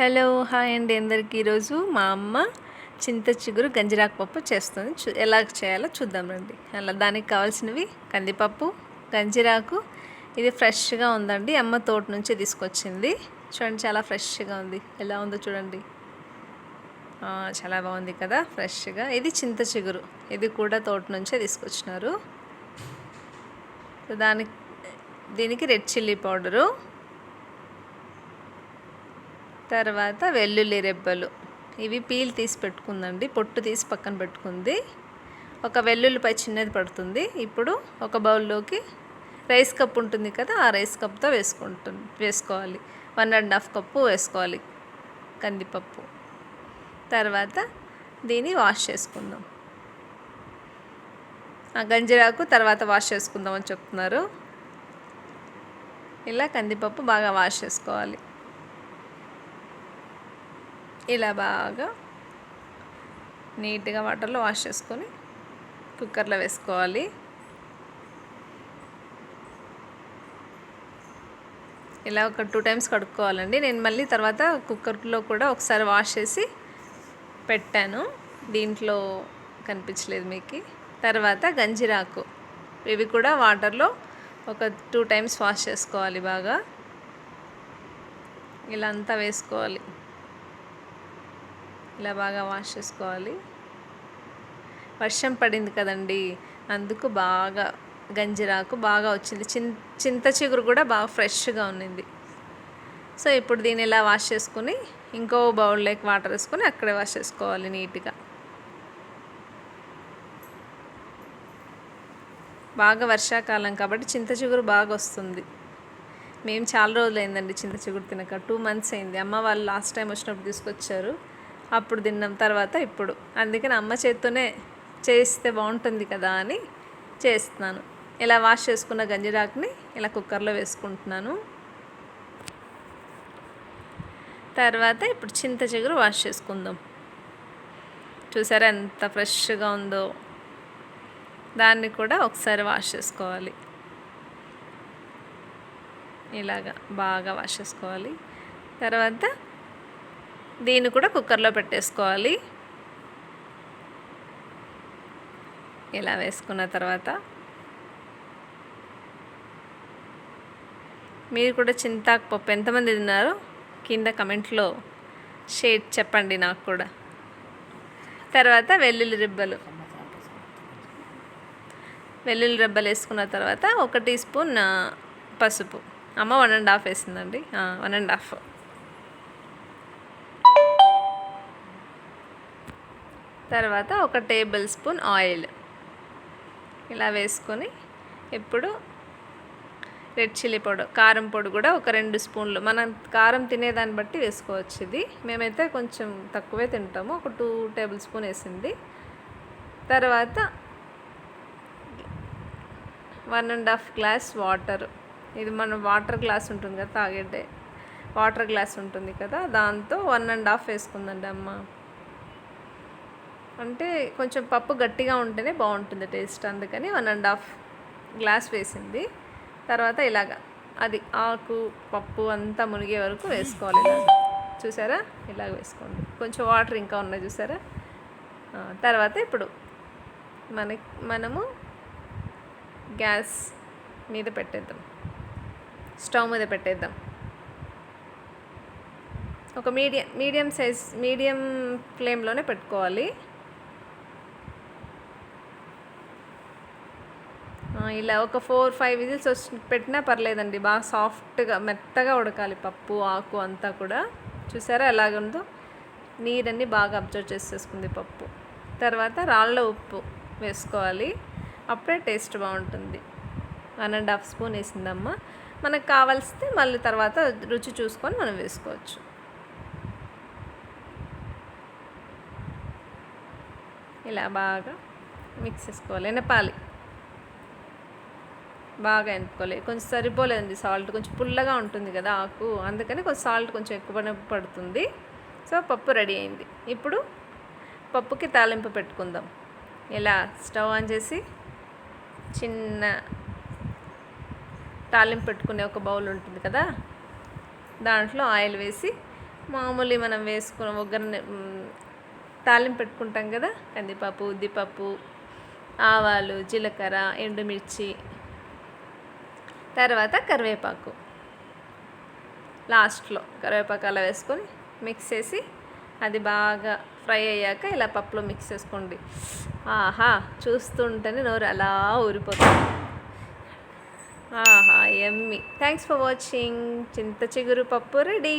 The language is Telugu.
హలో హాయ్ అండి అందరికీ. ఈరోజు మా అమ్మ చింత చిగురు గంజిరాకు పప్పు చేస్తుంది. చూ ఎలా చేయాలో చూద్దాం రండి. అలా దానికి కావాల్సినవి కందిపప్పు గంజిరాకు. ఇది ఫ్రెష్గా ఉందండి. అమ్మ తోట నుంచి తీసుకొచ్చింది. చూడండి చాలా ఫ్రెష్గా ఉంది. ఎలా ఉందో చూడండి. చాలా బాగుంది కదా ఫ్రెష్గా. ఇది చింత చిగురు. ఇది కూడా తోట నుంచే తీసుకొచ్చినారు. దానికి దీనికి రెడ్ చిల్లీ పౌడరు. తర్వాత వెల్లుల్లి రెబ్బలు. ఇవి పీల్ తీసి పెట్టుకుందండి. పొట్టు తీసి పక్కన పెట్టుకుంది. ఒక వెల్లుల్లిపై చిన్నది పడుతుంది. ఇప్పుడు ఒక బౌల్లోకి రైస్ కప్ ఉంటుంది కదా ఆ రైస్ కప్తో వేసుకుంటుంది వేసుకోవాలి. వన్ అండ్ హాఫ్ కప్పు వేసుకోవాలి కందిపప్పు. తర్వాత దీన్ని వాష్ చేసుకుందాం. ఆ గంజిరాకు తర్వాత వాష్ చేసుకుందామని చెప్తున్నారు. ఇలా కందిపప్పు బాగా వాష్ చేసుకోవాలి. ఇలా బాగా నీట్గా వాటర్లో వాష్ చేసుకొని కుక్కర్లో వేసుకోవాలి. ఇలా ఒక టూ టైమ్స్ కడుక్కోవాలండి. నేను మళ్ళీ తర్వాత కుక్కర్లో కూడా ఒకసారి వాష్ చేసి పెట్టాను. దీంట్లో కనిపించలేదు మీకు. తర్వాత గంజిరాకు. ఇవి కూడా వాటర్లో ఒక టూ టైమ్స్ వాష్ చేసుకోవాలి బాగా. ఇలా అంతా వేసుకోవాలి. ఇలా బాగా వాష్ చేసుకోవాలి. వర్షం పడింది కదండి. అందుకు బాగా గంజిరాకు బాగా వచ్చింది. చిన్ చింత చిగురు కూడా బాగా ఫ్రెష్గా ఉన్నింది. సో ఇప్పుడు దీన్ని ఇలా వాష్ చేసుకుని ఇంకో బౌల్లోకి వాటర్ వేసుకొని అక్కడే వాష్ చేసుకోవాలి నీట్గా. బాగా వర్షాకాలం కాబట్టి చింత చిగురు బాగా వస్తుంది. మేము చాలా రోజులు అయిందండి చింత చిగురు తినక. టూ మంత్స్ అయింది. అమ్మ వాళ్ళు లాస్ట్ టైం వచ్చినప్పుడు తీసుకొచ్చారు. అప్పుడు తిన్నాం తర్వాత ఇప్పుడు. అందుకని అమ్మ చేత్తోనే చేస్తే బాగుంటుంది కదా అని చేస్తున్నాను. ఇలా వాష్ చేసుకున్న గంజిరాకుని ఇలా కుక్కర్లో వేసుకుంటున్నాను. తర్వాత ఇప్పుడు చింత చిగురు వాష్ చేసుకుందాం. చూసారా ఎంత ఫ్రెష్గా ఉందో. దాన్ని కూడా ఒకసారి వాష్ చేసుకోవాలి. ఇలాగా బాగా వాష్ చేసుకోవాలి. తర్వాత దీన్ని కూడా కుక్కర్లో పెట్టేసుకోవాలి. ఇలా వేసుకున్న తర్వాత మీరు కూడా చింతాకు పప్పు ఎంతమంది తిన్నారో కింద కమెంట్లో షేర్ చెప్పండి నాకు కూడా. తర్వాత వెల్లుల్లి రిబ్బలు. వెల్లుల్లి రెబ్బలు వేసుకున్న తర్వాత ఒక టీ స్పూన్ పసుపు. అమ్మ one and half వేసిందండి. One and half. తర్వాత ఒక టేబుల్ స్పూన్ ఆయిల్. ఇలా వేసుకొని ఇప్పుడు రెడ్ చిల్లీ పొడి కారం పొడి కూడా ఒక రెండు స్పూన్లు. మనం కారం తినేదాన్ని బట్టి వేసుకోవచ్చు ఇది. మేమైతే కొంచెం తక్కువే తింటాము. ఒక టూ టేబుల్ స్పూన్ వేసింది. తర్వాత one and half glass water. ఇది మన వాటర్ గ్లాస్ ఉంటుంది కదా తాగేటే వాటర్ గ్లాస్ ఉంటుంది కదా దాంతో వన్ అండ్ హాఫ్ వేసుకుందండి అమ్మ. అంటే కొంచెం పప్పు గట్టిగా ఉంటేనే బాగుంటుంది టేస్ట్. అందుకని వన్ అండ్ హాఫ్ గ్లాస్ వేసింది. తర్వాత ఇలాగ అది ఆకు పప్పు అంతా మునిగే వరకు వేసుకోవాలి ఇలా చూసారా? ఇలాగ వేసుకోండి. కొంచెం వాటర్ ఇంకా ఉన్నాయి చూసారా? తర్వాత ఇప్పుడు మన మనము గ్యాస్ మీద పెట్టేద్దాం. స్టవ్ మీద పెట్టేద్దాం. ఒక మీడియం మీడియం సైజ్ మీడియం ఫ్లేమ్లోనే పెట్టుకోవాలి. ఇలా ఒక ఫోర్ ఫైవ్ విజిల్స్ వచ్చి పెట్టినా పర్లేదండి. బాగా సాఫ్ట్గా మెత్తగా ఉడకాలి పప్పు ఆకు అంతా కూడా. చూసారా ఎలాగుందో నీరన్నీ బాగా అబ్జర్వ్ చేసేసుకుంది పప్పు. తర్వాత రాళ్ళ ఉప్పు వేసుకోవాలి. అప్పుడే టేస్ట్ బాగుంటుంది. వన్ అండ్ హాఫ్ స్పూన్ వేసిందమ్మ. మనకు కావాల్సితే మళ్ళీ తర్వాత రుచి చూసుకొని మనం వేసుకోవచ్చు. ఇలా బాగా మిక్స్ చేసుకోవాలి. ఎనపాలి. బాగా ఎంపుకోలేదు కొంచెం సరిపోలేదండి సాల్ట్. కొంచెం పుల్లగా ఉంటుంది కదా ఆకు. అందుకని కొంచెం సాల్ట్ కొంచెం ఎక్కువ పడుతుంది. సో పప్పు రెడీ అయింది. ఇప్పుడు పప్పుకి తాలింపు పెట్టుకుందాం. ఇలా స్టవ్ ఆన్ చేసి చిన్న తాలింపు పెట్టుకునే ఒక బౌల్ ఉంటుంది కదా? దాంట్లో ఆయిల్ వేసి మామూలు మనం వేసుకున్న ఒగ్గర తాలింపు పెట్టుకుంటాం కదా? కందిపప్పు ఉద్దిపప్పు ఆవాలు జీలకర్ర ఎండుమిర్చి తర్వాత కరివేపాకు. లాస్ట్లో కరివేపాకు అలా వేసుకొని మిక్స్ చేసి అది బాగా ఫ్రై అయ్యాక ఇలా పప్పులో మిక్స్ చేసుకోండి. ఆహా చూస్తుంటేనే నోరు అలా ఊరిపోతుంది. ఆహా ఎమ్మి. థ్యాంక్స్ ఫర్ వాచింగ్ చింత చిగురు పప్పు రెడీ.